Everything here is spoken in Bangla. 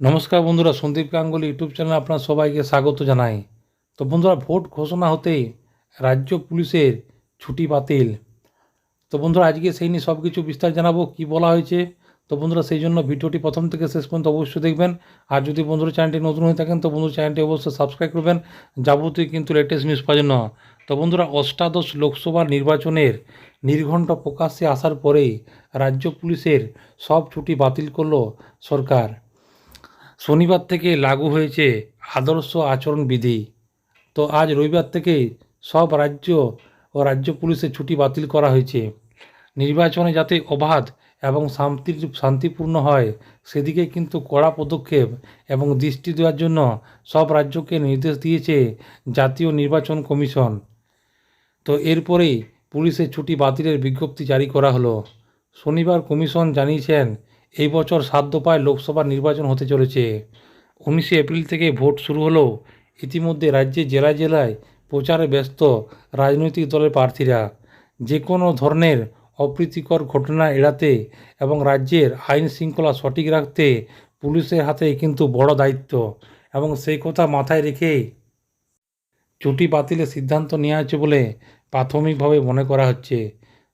নমস্কার বন্ধুরা, সন্দীপ গাঙ্গুলি ইউটিউব চ্যানেলে আপনার সবাইকে স্বাগত জানাই। তো বন্ধুরা, ভোট ঘোষণা হতেই রাজ্য পুলিশের ছুটি বাতিল। তো বন্ধুরা, আজকে সেই নিয়ে সব কিছু বিস্তার জানাব, কি বলা হয়েছে। তো বন্ধুরা, সেই জন্য ভিডিওটি প্রথম থেকে শেষ পর্যন্ত অবশ্যই দেখবেন। আর যদি বন্ধুরা চ্যানেলটি নতুন হয়ে থাকেন, তো বন্ধুরা চ্যানেলটি অবশ্যই সাবস্ক্রাইব করবেন। যাবতীয় কিন্তু লেটেস্ট নিউজ পাওয়ার জন্য। তো বন্ধুরা, অষ্টাদশ লোকসভা নির্বাচনের নির্ঘণ্ট প্রকাশ্যে আসার পরেই রাজ্য পুলিশের সব ছুটি বাতিল করল সরকার। শনিবার থেকে লাগু হয়েছে আদর্শ আচরণবিধি। তো আজ রবিবার থেকে সব রাজ্য ও রাজ্য পুলিশের ছুটি বাতিল করা হয়েছে। নির্বাচনে যাতে অবাধ এবং শান্তির শান্তিপূর্ণ হয়, সেদিকে কিন্তু কড়া পদক্ষেপ এবং দৃষ্টি দেওয়ার জন্য সব রাজ্যকে নির্দেশ দিয়েছে জাতীয় নির্বাচন কমিশন। তো এরপরেই পুলিশের ছুটি বাতিলের বিজ্ঞপ্তি জারি করা হলো। শনিবার কমিশন জানিয়েছেন এই বছর সাত দফায় লোকসভা নির্বাচন হতে চলেছে। উনিশে এপ্রিল থেকে ভোট শুরু হলেও ইতিমধ্যে রাজ্যে জেলায় জেলায় প্রচারে ব্যস্ত রাজনৈতিক দলের প্রার্থীরা। যে কোনো ধরনের অপ্রীতিকর ঘটনা এড়াতে এবং রাজ্যের আইন শৃঙ্খলা সঠিক রাখতে পুলিশের হাতে কিন্তু বড় দায়িত্ব এবং সেই কথা মাথায় রেখে ছুটি বাতিলের সিদ্ধান্ত নেওয়া হয়েছে বলে প্রাথমিকভাবে মনে করা হচ্ছে।